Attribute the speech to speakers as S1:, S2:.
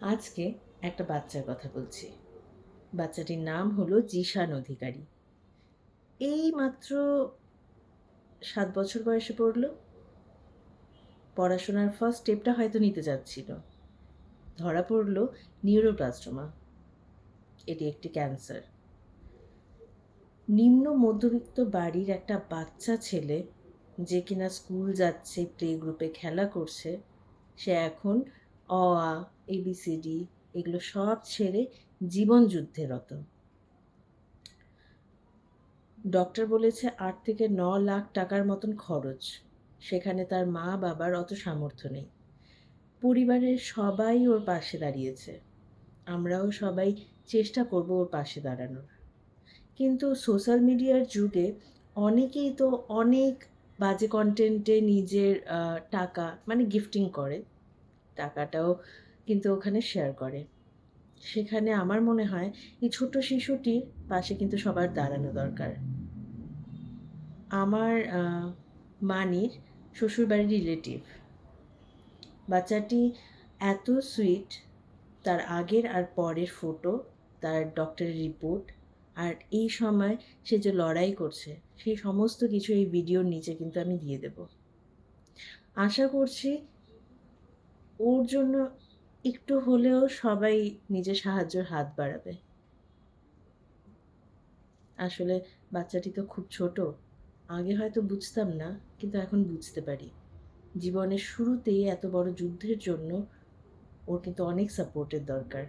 S1: আজকে একটা বাচ্চার কথা বলছি। বাচ্চাটির নাম হলো জিশান অধিকারী। এই মাত্র সাত বছর বয়সে পড়ল। পড়াশোনার ফার্স্ট স্টেপটা হয়তো নিতে যাচ্ছিল। ধরা পড়ল নিউরোপ্লাস্টোমা এটি একটি ক্যান্সার নিম্ন মধ্যবিত্ত বাড়ির একটা বাচ্চা ছেলে যে কিনা স্কুল যাচ্ছে প্লে গ্রুপে খেলা করছে, সে এখন অ আ এবিসিডি এগুলো সব ছেড়ে জীবন যুদ্ধে রত। ডক্টর বলেছে আট থেকে ন লাখ টাকার মতন খরচ। সেখানে তার মা বাবার অত সামর্থ্য নেই। পরিবারের সবাই ওর পাশে দাঁড়িয়েছে। আমরাও সবাই চেষ্টা করব ওর পাশে দাঁড়ানোর। কিন্তু সোশ্যাল মিডিয়ার যুগে অনেকেই তো অনেক বাজে কন্টেন্টে নিজের টাকা মানে গিফটিং করে। টাকাটাও কিন্তু ওখানে শেয়ার করে। সেখানে আমার মনে হয় এই ছোট শিশুটির পাশে কিন্তু সবার দাঁড়ানো দরকার। আমার মানির শ্বশুরবাড়ির রিলেটিভ বাচ্চাটি এত সুইট তার আগের আর পরের ফটো তার ডক্টরের রিপোর্ট আর এই সময় সে যে লড়াই করছে, সেই সমস্ত কিছু এই ভিডিওর নিচে কিন্তু আমি দিয়ে দেব। আশা করছি ওর জন্য একটু হলেও সবাই নিজের সাহায্যের হাত বাড়াবে। আসলে বাচ্চাটি তো খুব ছোট, আগে হয়তো বুঝতাম না, কিন্তু এখন বুঝতে পারি। জীবনের শুরুতেই এত বড় যুদ্ধের জন্য ওর কিন্তু অনেক সাপোর্টের দরকার।